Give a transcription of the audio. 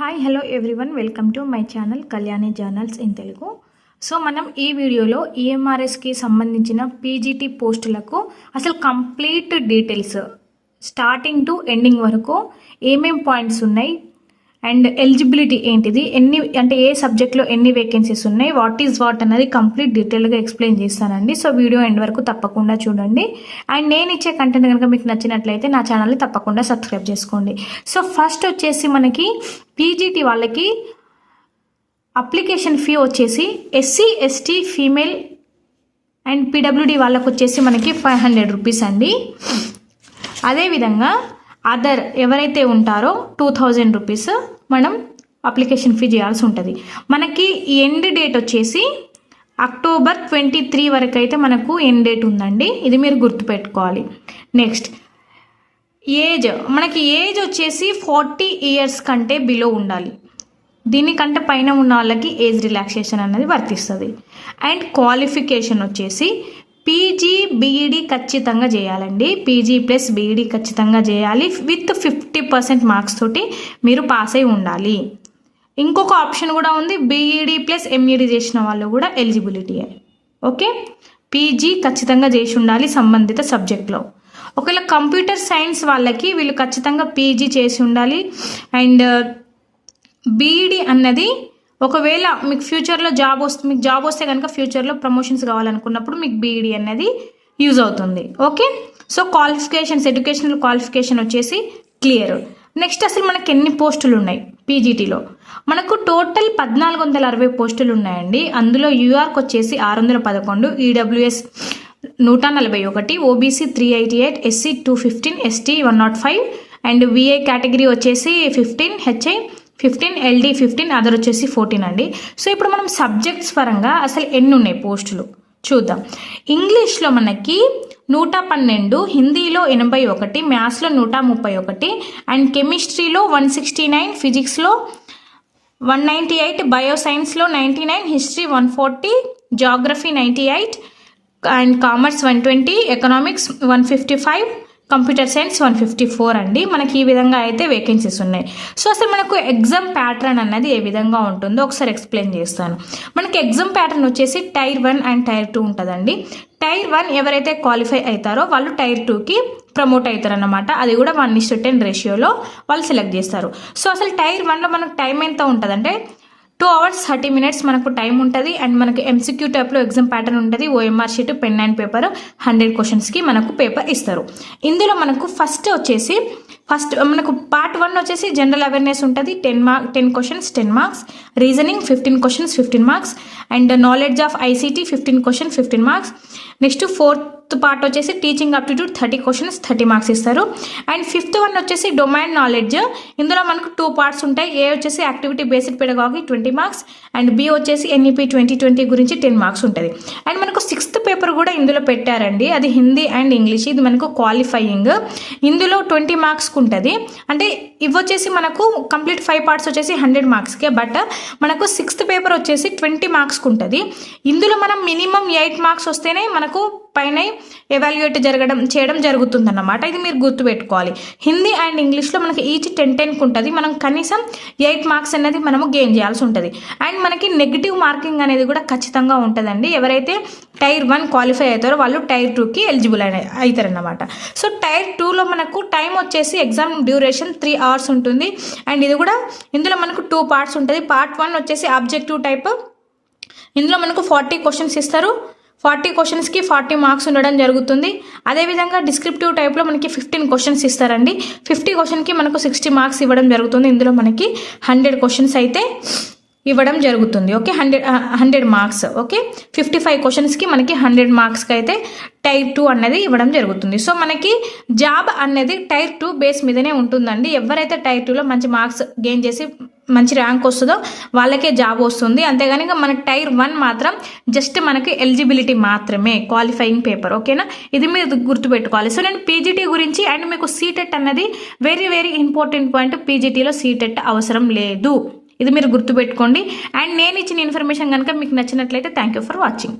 Hi hello everyone welcome to my channel Kalyani journals in Telugu so మనం ఈ వీడియోలో ఈఎంఆర్ఎస్కి సంబంధించిన పీజీటీ పోస్టులకు అసలు complete details starting to ending వరకు ఏమేం పాయింట్స్ ఉన్నాయి అండ్ ఎలిజిబిలిటీ ఏంటిది? ఎన్ని అంటే ఏ సబ్జెక్ట్లో ఎన్ని వేకెన్సీస్ ఉన్నాయి? వాట్ ఈజ్ వాట్ అనేది కంప్లీట్ డీటెయిల్గా ఎక్స్ప్లెయిన్ చేస్తానండి. సో వీడియో ఎండ్ వరకు తప్పకుండా చూడండి. అండ్ నేను ఇచ్చే కంటెంట్ కనుక మీకు నచ్చినట్లయితే నా ఛానల్ని తప్పకుండా సబ్స్క్రైబ్ చేసుకోండి. సో ఫస్ట్ వచ్చేసి మనకి పీజీటీ వాళ్ళకి అప్లికేషన్ ఫీ వచ్చేసి SC ST female and PWD వాళ్ళకు వచ్చేసి మనకి ఫైవ్ హండ్రెడ్ రూపీస్ అండి. అదేవిధంగా అదర్ ఎవరైతే ఉంటారో టూ థౌజండ్ రూపీస్ మనం అప్లికేషన్ ఫీ చేయాల్సి ఉంటుంది. మనకి ఎండ్ డేట్ వచ్చేసి అక్టోబర్ ట్వంటీ త్రీ వరకు అయితే మనకు ఎండ్ డేట్ ఉందండి. ఇది మీరు గుర్తుపెట్టుకోవాలి. నెక్స్ట్ ఏజ్ మనకి ఏజ్ వచ్చేసి ఫార్టీ ఇయర్స్ కంటే బిలో ఉండాలి. దీనికంటే పైన ఉన్న వాళ్ళకి ఏజ్ రిలాక్సేషన్ అనేది వర్తిస్తుంది. అండ్ క్వాలిఫికేషన్ వచ్చేసి పీజీ బీఈడి ఖచ్చితంగా చేయాలండి. పీజీ ప్లస్ బీఈడి ఖచ్చితంగా చేయాలి. విత్ ఫిఫ్టీ పర్సెంట్ మార్క్స్ తోటి మీరు పాస్ అయి ఉండాలి. ఇంకొక ఆప్షన్ కూడా ఉంది. బీఈడి ప్లస్ ఎంఈడి చేసిన వాళ్ళు కూడా ఎలిజిబిలిటీ ఓకే? పీజీ ఖచ్చితంగా చేసి ఉండాలి సంబంధిత సబ్జెక్ట్లో. ఒకవేళ కంప్యూటర్ సైన్స్ వాళ్ళకి వీళ్ళు ఖచ్చితంగా పీజీ చేసి ఉండాలి. అండ్ బీఈడి అన్నది ఒకవేళ మీకు ఫ్యూచర్లో జాబ్ వస్తే మీకు జాబ్ వస్తే కనుక ఫ్యూచర్లో ప్రమోషన్స్ కావాలనుకున్నప్పుడు మీకు బీఈడి అనేది యూజ్ అవుతుంది. Okay so qualifications educational qualification వచ్చేసి క్లియర్ నెక్స్ట్ అసలు మనకి ఎన్ని పోస్టులు ఉన్నాయి పీజీటీలో మనకు టోటల్ పద్నాలుగు వందల అరవై పోస్టులు ఉన్నాయండి. అందులో యూఆర్కి వచ్చేసి ఆరు వందల పదకొండు ఈడబ్ల్యూఎస్ నూట నలభై ఒకటి OBC three eighty eight SC two fifteen ST one nought five and VI category వచ్చేసి fifteen HI fifteen LD fifteen other వచ్చేసి ఫోర్టీన్ అండి. సో ఇప్పుడు మనం సబ్జెక్ట్స్ పరంగా అసలు ఎన్ని ఉన్నాయి పోస్టులు? చూద్దాం. ఇంగ్లీష్లో మనకి నూట పన్నెండు హిందీలో ఎనభై ఒకటి మ్యాథ్స్లో నూట ముప్పై ఒకటి అండ్ కెమిస్ట్రీలో వన్ సిక్స్టీ నైన్ ఫిజిక్స్లో వన్ నైంటీ ఎయిట్ బయో సైన్స్లో ninety nine history one forty geography ninety eight and commerce one twenty economics one fifty five computer science one fifty four అండి. మనకి ఈ విధంగా అయితే వేకెన్సీస్ ఉన్నాయి. సో అసలు మనకు ఎగ్జామ్ ప్యాటర్న్ అన్నది ఏ విధంగా ఉంటుందో ఒకసారి ఎక్స్ప్లెయిన్ చేస్తాను. మనకి ఎగ్జామ్ ప్యాటర్న్ వచ్చేసి tier one and tier two ఉంటుందండి. టైర్ వన్ ఎవరైతే క్వాలిఫై అవుతారో వాళ్ళు టైర్ టూకి ప్రమోట్ అవుతారనమాట అది కూడా వన్ ఇస్ టెన్ రేషియోలో వాళ్ళు సెలెక్ట్ చేస్తారు. సో అసలు టైర్ వన్లో మనకు టైం ఎంత ఉంటుందంటే టూ అవర్స్ థర్టీ మినిట్స్ మనకు టైం ఉంటుంది. అండ్ మనకు ఎంసీక్యూ టైప్లో ఎగ్జామ్ ప్యాటర్న్ ఉంటుంది. OMR sheet pen and paper hundred క్వశ్చన్స్కి మనకు పేపర్ ఇస్తారు. ఇందులో మనకు ఫస్ట్ వచ్చేసి ఫస్ట్ మనకు పార్ట్ వన్ వచ్చేసి జనరల్ అవేర్నెస్ ఉంటుంది. Ten mark ten questions ten marks reasoning fifteen questions fifteen marks and knowledge of ICT fifteen question fifteen marks next fourth part వచ్చేసి teaching aptitude thirty questions thirty marks ఇస్తారు. And fifth one వచ్చేసి domain knowledge ఇందులో మనకు two parts ఉంటాయి. A వచ్చేసి activity based pedagogy twenty marks and B వచ్చేసి NEP twenty twenty గురించి ten marks ఉంటుంది. అండ్ మనకు సిక్స్త్ పేపర్ కూడా ఇందులో పెట్టారండి. అది హిందీ అండ్ ఇంగ్లీష్. ఇది మనకు క్వాలిఫైయింగ్ ఇందులో ట్వంటీ మార్క్స్కి ఉంటుంది. అంటే ఇవి వచ్చేసి మనకు కంప్లీట్ ఫైవ్ పార్ట్స్ వచ్చేసి హండ్రెడ్ మార్క్స్కే బట్ మనకు సిక్స్త్ పేపర్ వచ్చేసి ట్వంటీ మార్క్స్కి ఉంటుంది. ఇందులో మనం మినిమం ఎయిట్ మార్క్స్ వస్తేనే మనకు పైన ఎవాల్యుయేట్ జరగడం చేయడం జరుగుతుందన్నమాట. ఇది మీరు గుర్తుపెట్టుకోవాలి హిందీ అండ్ ఇంగ్లీష్లో మనకి ఈచ్ టెన్ టెన్కి ఉంటుంది. మనం కనీసం ఎయిట్ మార్క్స్ అనేది మనము గెయిన్ చేయాల్సి ఉంటుంది. అండ్ మనకి నెగిటివ్ మార్కింగ్ అనేది కూడా ఖచ్చితంగా ఉంటుందండి. ఎవరైతే టైర్ వన్ క్వాలిఫై అవుతారో వాళ్ళు టైర్ టూకి ఎలిజిబుల్ అవుతారన్నమాట. సో టైర్ టూలో మనకు టైం వచ్చేసి ఎగ్జామ్ డ్యూరేషన్ త్రీ అవర్స్ ఉంటుంది. అండ్ ఇది కూడా ఇందులో మనకు టూ పార్ట్స్ ఉంటుంది. పార్ట్ వన్ వచ్చేసి ఆబ్జెక్టివ్ టైప్. ఇందులో మనకు ఫార్టీ క్వశ్చన్స్ ఇస్తారు. ఫార్టీ క్వశ్చన్స్కి ఫార్టీ మార్క్స్ ఉండడం జరుగుతుంది. అదేవిధంగా డిస్క్రిప్టివ్ టైప్లో మనకి ఫిఫ్టీన్ క్వశ్చన్స్ ఇస్తారండి. ఫిఫ్టీ క్వశ్చన్కి మనకు సిక్స్టీ మార్క్స్ ఇవ్వడం జరుగుతుంది. ఇందులో మనకి హండ్రెడ్ క్వశ్చన్స్ అయితే. ఇవ్వడం జరుగుతుంది okay? Hundred hundred marks okay? Fifty five క్వశ్చన్స్కి మనకి హండ్రెడ్ మార్క్స్కి అయితే టైర్ టూ అనేది ఇవ్వడం జరుగుతుంది. సో మనకి జాబ్ అనేది టైర్ టూ బేస్ మీదనే ఉంటుందండి. ఎవరైతే టైర్ టూలో మంచి మార్క్స్ గెయిన్ చేసి మంచి ర్యాంక్ వస్తుందో వాళ్ళకే జాబ్ వస్తుంది. అంతేగాని మన టైర్ వన్ మాత్రం జస్ట్ మనకి ఎలిజిబిలిటీ మాత్రమే క్వాలిఫైయింగ్ పేపర్ ఓకేనా ఇది మీరు గుర్తుపెట్టుకోవాలి. సో నేను పీజీటీ గురించి అండ్ మీకు సీటెట్ అన్నది వెరీ వెరీ ఇంపార్టెంట్ పాయింట్ పీజీటీలో సీటెట్ అవసరం లేదు. ఇది మీరు గుర్తుపెట్టుకోండి. అండ్ నేను ఇచ్చిన ఇన్ఫర్మేషన్ కనుక మీకు నచ్చినట్లయితే థ్యాంక్ యూ ఫర్ వాచింగ్.